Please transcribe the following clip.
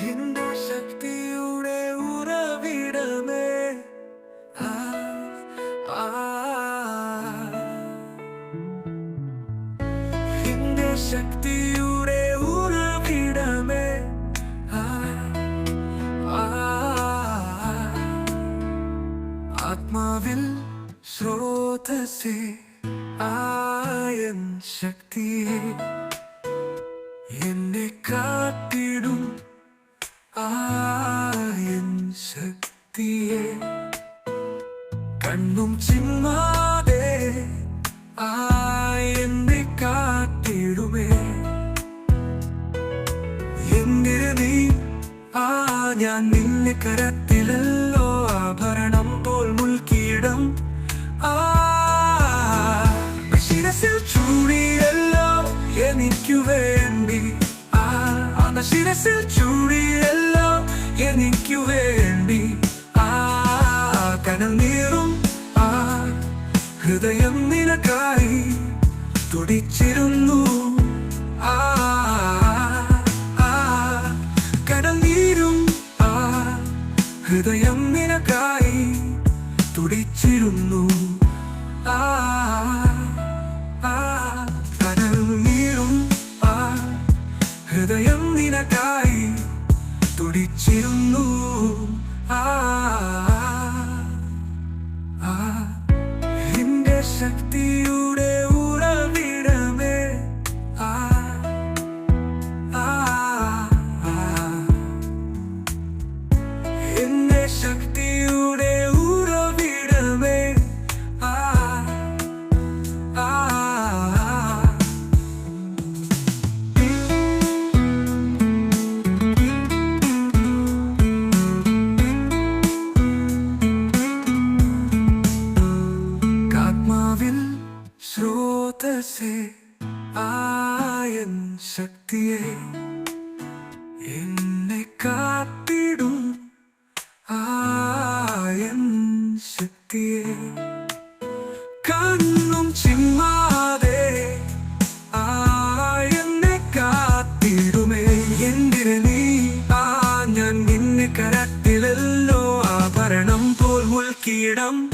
എന്റെ ശക്തിയുടെ ഉറവിടമേ. എന്റെ ശക്തിയുടെ ഉറവിടമേ. ആത്മാവിൽ സ്രോതസേ ആയൻ ശക്തിയെ കണ്ണും ചിമ്മാതെ ആയെന്നെ കാത്തിടുമേ. എന്തിന് നീ? ആ ഞാൻ നിന്നെ കരത്തിലല്ലോ. ആഭരണം പോൽ മുൽക്കിയിടം. ആ ശിരസിൽ ചൂടിയല്ലോ. എനിക്കു വേണ്ടി. ആ ശിരസിൽ ചൂടിയല്ലോ. എനിക്കു വേണ്ടി. നീറും ആ ഹൃദയം നിനക്കായി തുടിച്ചിരുന്നു. ഹൃദയം നിനക്കായി തുടിച്ചിരുന്നു. ആ കടൽ ആ ഹൃദയം നിനക്കായി തുടിച്ചിരുന്നു. ആ ശക്തിയുടെ ഉറവിടമേ. ആ ശക്തിയുടെ സ്രോതസേ ആയൻ ശക്തിയെ എന്നെ കാത്തിടും. ആയൻ ശക്തിയെ കണ്ണും ചിമ്മാതെ ആയെന്നെ കാത്തിടുമേ. എന്തിന് നീ? ആ ഞാൻ നിന്നെ കരത്തിലല്ലോ. ആഭരണം പോൽ മുൽക്കിയിടം.